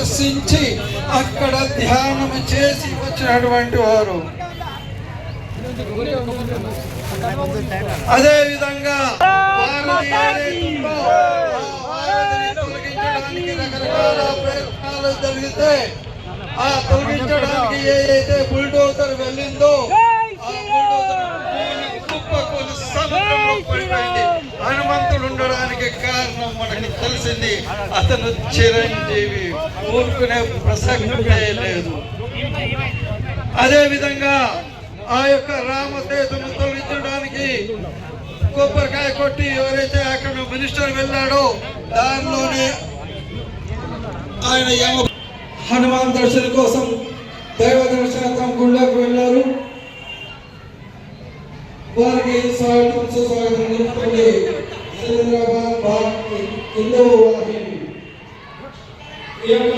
దర్శించి అక్కడ ధ్యానం చేసి వచ్చినటువంటి వారు. అదే విధంగా తొలగించడానికి రకరకాల ప్రయత్నాలు జరిగితే ఆ తొలగించడానికి ఏదైతే బుల్డోజర్ వెళ్ళిందో ఆ బుల్డోజర్ కుప్పకూలి సముద్రంలో పడిపోయింది ఉండడానికి కారణం మనకి తెలిసింది. అతను చిరంజీవి. ఊరుకునే ప్రసక్తే లేదు. అదే విధంగా ఆ యొక్క రామసేతును తొలగించడానికి కొబ్బరికాయ కొట్టి ఎవరైతే అక్కడ మినిస్టర్ వెళ్ళాడో దానిలోనే ఆయన ఏమో హనుమాన్ దర్శన కోసం దైవ దర్శనార్థం గుళ్ళకు వెళ్ళారు. వారికి స్వాగతం సుస్వాగతం చెప్తుంది సికింద్రాబాద్ భారతి హిందూ వాహిని ఈ యొక్క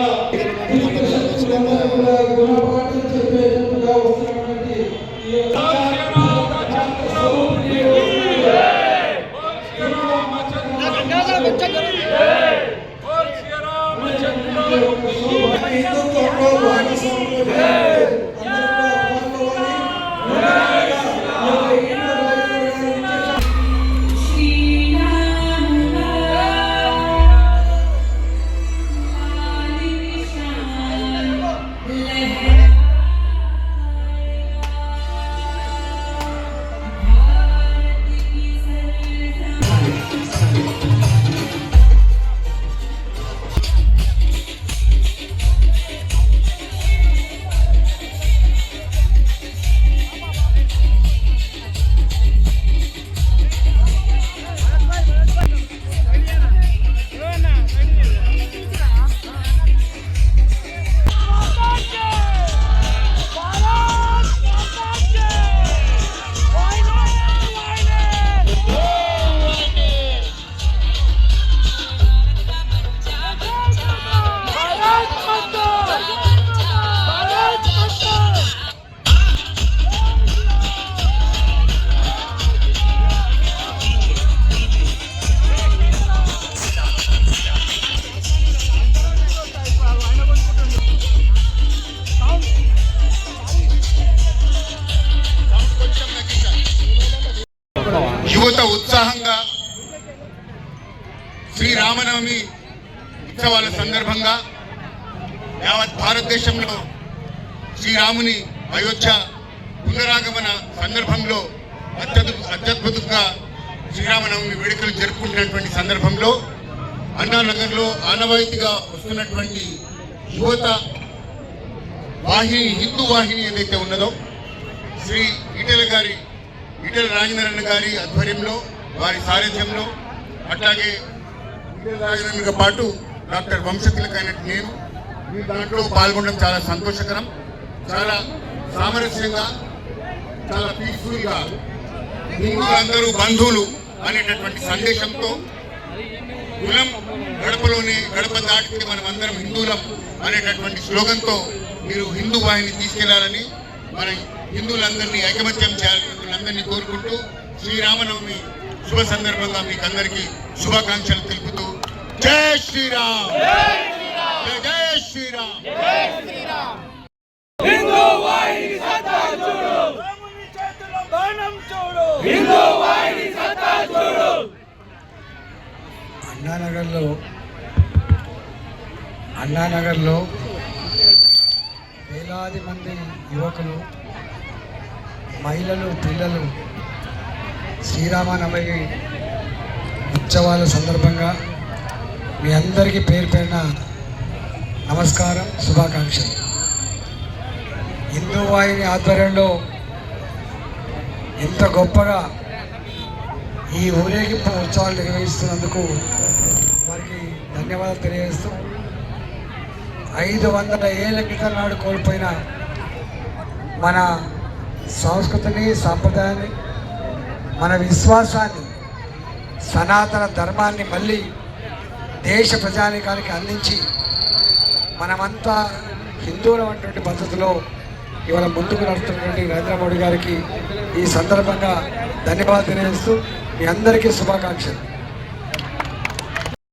దుష్ట శక్తులందరూ కూడా గుణపాఠం చెప్పేటట్టుగా వస్తున్నటువంటి ఈ యొక్క హిందుత్వంలో యువత ఉత్సాహంగా శ్రీరామనవమి ఉత్సవాల సందర్భంగా యావత్ భారతదేశంలో శ్రీరాముని అయోధ్య పునరాగమన సందర్భంలో అత్యద్భుత అత్యద్భుతంగా శ్రీరామనవమి వేడుకలు జరుపుకుంటున్నటువంటి సందర్భంలో అన్నానగర్లో ఆనవాయితీగా వస్తున్నటువంటి యువత వాహిని హిందూ వాహిని ఏదైతే ఉన్నదో శ్రీ ఈటెల గారి ఈటెల రాజేంద్రన్ గారి ఆధ్వర్యంలో వారి సారథ్యంలో అట్లాగే ఈటెల రాజేంద్రన్తో పాటు డాక్టర్ వంశతిలక్ నేను ఈ దాంట్లో పాల్గొనడం చాలా సంతోషకరం చాలా సామరస్యంగా చాలా పీస్ఫుల్గా హిందువులందరూ బంధువులు అనేటటువంటి సందేశంతో కులం గడపలోనే గడప దాటితే మనం అందరం హిందువులం అనేటటువంటి స్లోగన్తో మీరు హిందూ వాహిని తీసుకెళ్ళాలని మన హిందువులందరినీ ఐకమత్యం చేయాలని మిమ్మల్ని కోరుకుంటూ శ్రీరామనవమి శుభ సందర్భంగా మీకు అందరికీ శుభాకాంక్షలు తెలుపుతూ జై శ్రీరామ్. జై జై శ్రీరామ్ రాముని చేతిలో బాణం చూడు. అన్నానగర్లో అన్నానగర్లో వేలాది మంది యువకులు మహిళలు పిల్లలు శ్రీరామనవమి ఉత్సవాల సందర్భంగా మీ అందరికీ పేరు పేరిన నమస్కారం శుభాకాంక్షలు. హిందూ వాహిని ఆధ్వర్యంలో ఇంత గొప్పగా ఈ ఊరేగింపు ఉత్సవాలు నిర్వహిస్తున్నందుకు వారికి ధన్యవాదాలు తెలియజేస్తూ ఐదు వందల ఏళ్ళ క్రితం నాడు కోల్పోయిన మన సంస్కృతిని సాంప్రదాయాన్ని మన విశ్వాసాన్ని సనాతన ధర్మాన్ని మళ్ళీ దేశ ప్రజానికానికి అందించి మనమంతా హిందువులం అటువంటి పద్ధతిలో ఇవాళ ముందుకు నడుస్తున్నటువంటి నరేంద్ర మోడీ గారికి ఈ సందర్భంగా ధన్యవాదాలు తెలియజేస్తూ మీ అందరికీ శుభాకాంక్షలు.